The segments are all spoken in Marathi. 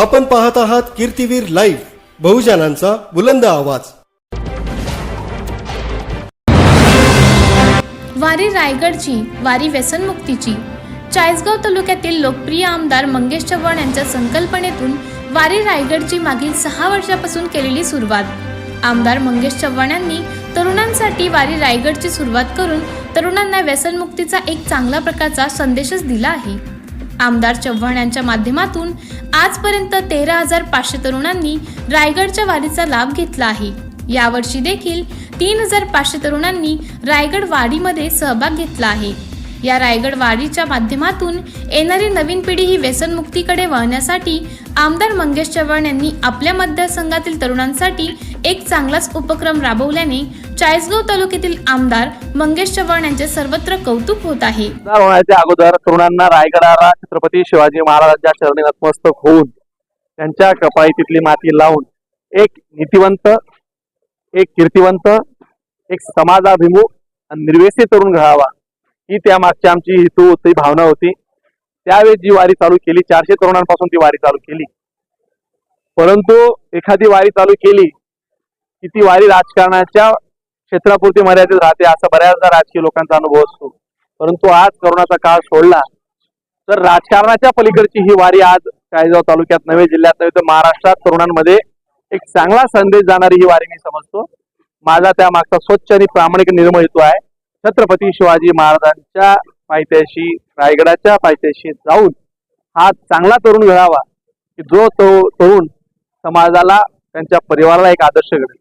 आपण पाहत आहात कीर्तीवीर लाईव्ह बहुजनांचा बुलंद आवाज. वारी रायगडची वारी व्यसनमुक्तीची. चाळीसगाव तालुक्यातील लोकप्रिय आमदार मंगेश चव्हाण यांच्या संकल्पनेतून वारी रायगडची मागील सहा वर्षापासून केलेली सुरुवात. आमदार मंगेश चव्हाण यांनी तरुणांसाठी वारी रायगडची सुरुवात करून तरुणांना व्यसनमुक्तीचा एक चांगला प्रकारचा संदेशच दिला आहे. आमदार चव्हाण यांच्या माध्यमातून आजपर्यंत तेरा हजार पाचशे तरुणांनी रायगडच्या वारीचा लाभ घेतला आहे. यावर्षी देखील तीन हजार पाचशे तरुणांनी रायगड वाडीमध्ये सहभाग घेतला आहे. या रायगड वारीच्या माध्यमातून येणारी नवीन पिढी ही व्यसनमुक्तीकडे वळण्यासाठी आमदार मंगेश चव्हाण यांनी आपल्या मतदारसंघातील तरुणांसाठी एक चांगलाच उपक्रम राबवल्याने चाळीसगाव तालुक्यातील आमदार मंगेश चव्हाण यांचे सर्वत्र कौतुक होत आहे. होण्याच्या अगोदर तरुणांना रायगडाला छत्रपती शिवाजी महाराजांच्या चरणी नतमस्तक होऊन त्यांच्या कपाळी तिथली माती लावून एक नीतिवंत एक कीर्तिवंत एक समाजाभिमुख आणि निर्वेसी तरुण घडावा ही त्या मागची आमची हेतू होती भावना होती. त्यावेळेस जी वारी चालू केली चारशे तरुणांपासून ती वारी चालू केली. परंतु एखादी वारी चालू केली की ती वारी राजकारणाच्या क्षेत्रापुरती मर्यादित राहते असा बऱ्याचदा राजकीय लोकांचा अनुभव असतो. परंतु आज करोनाचा काळ सोडला तर राजकारणाच्या पलीकडची ही वारी आज काळेगाव तालुक्यात नव्हे जिल्ह्यात नव्हे तर महाराष्ट्रात तरुणांमध्ये एक चांगला संदेश जाणारी ही वारी मी समजतो. माझा त्या मागचा स्वच्छ आणि प्रामाणिक निर्मळ हेतू आहे. छत्रपती शिवाजी महाराजांच्या पायथ्याशी रायगडाच्या पायथ्याशी जाऊन हा चांगला तरुण घडावा की जो तो तरुण समाजाला त्यांच्या परिवाराला एक आदर्श घडेल.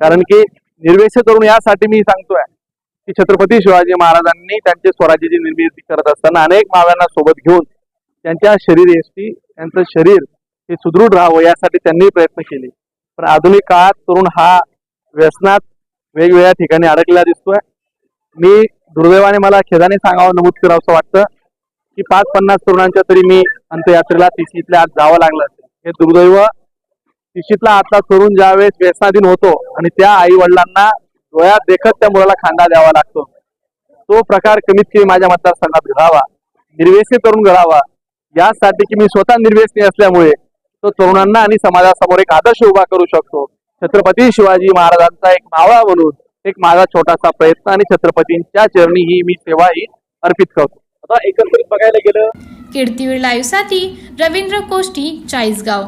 कारण की निर्वेश तरुण यासाठी मी सांगतोय की छत्रपती शिवाजी महाराजांनी त्यांचे स्वराज्याची निर्मिती करत असताना अनेक माव्यांना सोबत घेऊन त्यांच्या शरीर यष्टी त्यांचं शरीर हे सुदृढ राहावं यासाठी त्यांनी प्रयत्न केले. पण आधुनिक काळात तरुण हा व्यसनात वेगवेगळ्या ठिकाणी अडकलेला दिसतोय. मी दुर्दैवाने मला खेदाने सांगावं नमूद करावं असं वाटतं की पाच पन्नास तरुणांच्या तरी मी अंत्ययात्रेला तिशीतल्या आत जावं लागलं असेल. हे दुर्दैव तिशीतला आतला तरुण ज्यावेळेस व्यसनाधीन होतो आणि त्या आई वडिलांना डोळ्यात देखत त्या मुलाला खांदा द्यावा लागतो तो प्रकार कमीत कमी माझ्या मतदारसंघात घडावा निर्वेसी तरुण घडावा. यासाठी की मी स्वतः निर्वेसनी असल्यामुळे तो तरुणांना आणि समाजासमोर एक आदर्श उभा करू शकतो. छत्रपती शिवाजी महाराजांचा एक मावळा म्हणून एक माझा छोटासा प्रयत्न आणि छत्रपतींच्या चरणी ही मी सेवा ही अर्पित करतो. आता एकंदरीत बघायला गेलं कीर्तीवीर लाईव्हसाठी रवींद्र कोष्टी चाळीसगाव.